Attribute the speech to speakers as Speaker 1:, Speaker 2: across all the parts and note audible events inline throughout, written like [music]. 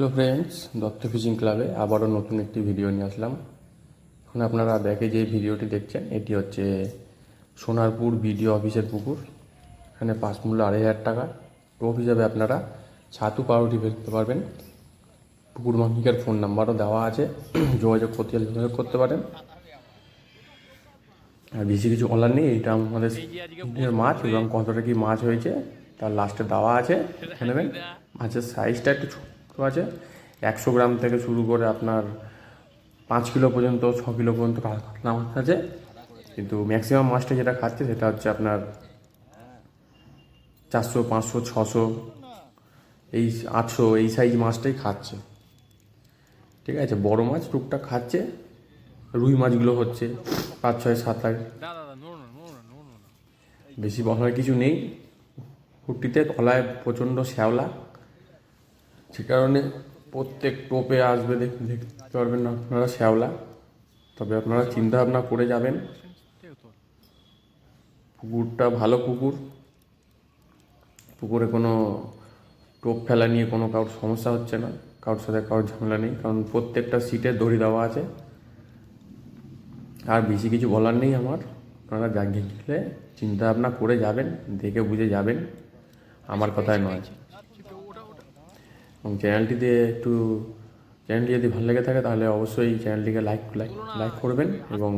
Speaker 1: Hello friends Dutta fishing ক্লাবে আবারও নতুন একটি ভিডিও নিয়ে আসলাম। এখন আপনারা ব্যাকে যে ভিডিওটি দেখছেন, এটি হচ্ছে সোনারপুর বিডিও অফিসের পুকুর। এখানে পাঁচ মূল্য আড়াই হাজার টাকা। টোপ হিসাবে আপনারা ছাতু পাউরুটি ফেলতে পারবেন। পুকুর মালিকের ফোন নাম্বারও দেওয়া আছে। [clears throat] যোগাযোগ করতে যোগাযোগ করতে পারেন। আর বেশি কিছু বলার নেই, এটা আমাদের মাছ এবং কতটা কি মাছ হয়েছে, তার লাস্টে দেওয়া আছে। নেবেন। মাছের সাইজটা একটু ছোটো আছে? একশো গ্রাম থেকে শুরু করে আপনার পাঁচ কিলো পর্যন্ত, ছ কিলো পর্যন্ত কাতলা মাছ আছে? কিন্তু ম্যাক্সিমাম মাছটা যেটা খাচ্ছে সেটা হচ্ছে আপনার চারশো, পাঁচশো, ছশো, এই আটশো, এই সাইজ মাছটাই খাচ্ছে। ঠিক আছে? বড় মাছ টুকটাক খাচ্ছে, রুই মাছগুলো হচ্ছে পাঁচ, ছয়, সাত, আট। বেশি বলার কিছু নেই। কুর্তিতে তলায় প্রচণ্ড শ্যাওলা। সে কারণে প্রত্যেক টোপে আসবে দেখ- দেখতে পারবেন আপনারা শ্যাওলা। তবে আপনারা চিন্তা ভাবনা করে যাবেন। পুকুরটা ভালো পুকুর। পুকুরে কোনো টোপ ফেলা নিয়ে কোনো কারোর সমস্যা হচ্ছে না। কারোর সাথে কারোর ঝামেলা নেই। কারণ প্রত্যেকটা সিটে দড়ি দেওয়া আছে। আর বেশি কিছু বলার নেই আমার। আপনারা জাগিয়ে গেলে চিন্তা ভাবনা করে যাবেন, দেখে বুঝে যাবেন। আমার কথায় নয়। এবং চ্যানেলটিতে একটু চ্যানেলটি যদি ভালো লেগে থাকে তাহলে অবশ্যই চ্যানেলটিকে লাইক লাইক লাইক করবেন এবং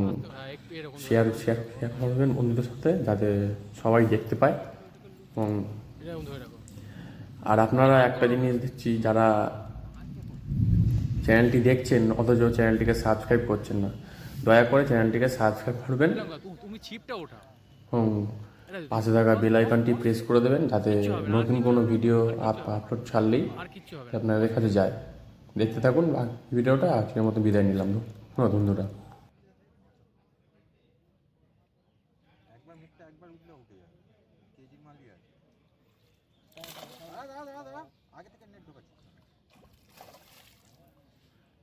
Speaker 1: শেয়ার শেয়ার শেয়ার করবেন বন্ধুদের সাথে যাতে সবাই দেখতে পায় এবং আর আপনারা একটা জিনিস দিচ্ছি যারা চ্যানেলটি দেখছেন অথচ চ্যানেলটিকে সাবস্ক্রাইব করছেন না দয়া করে চ্যানেলটিকে সাবস্ক্রাইব করবেন।
Speaker 2: এরকম
Speaker 1: পাশে থাকা বেল আইকনটি প্রেস করে দেবেন যাতে নতুন কোনো ভিডিও আপ আপলোড ছাড়লেই আপনাদের কাছে যায়। দেখতে থাকুন ভিডিওটা আজকের মতো বিদায় নিলাম হ্যাঁ বন্ধুরা।
Speaker 3: আগে থেকে নেট ঢোকাচ্ছি।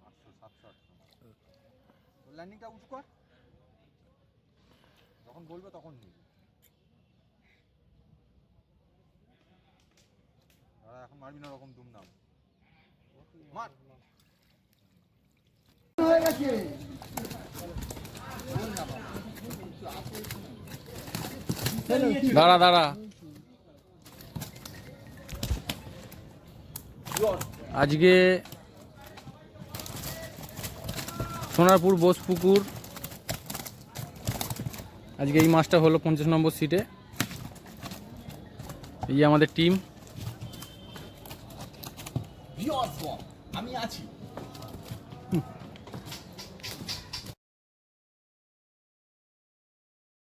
Speaker 3: আটশো সাতশো আটশো ল্যান্ডিংটা উঁচু কর। যখন বলবে তখন নিবি। এখন মারবি না ওরকম দুমদাম। মার।
Speaker 2: দাঁড়া দাঁড়া। আজকে সোনারপুর বোসপুকুর। আজকে এই মাছটা হলো পঞ্চাশ নম্বর সিটে এই আমাদের টিম
Speaker 3: আমি আছি।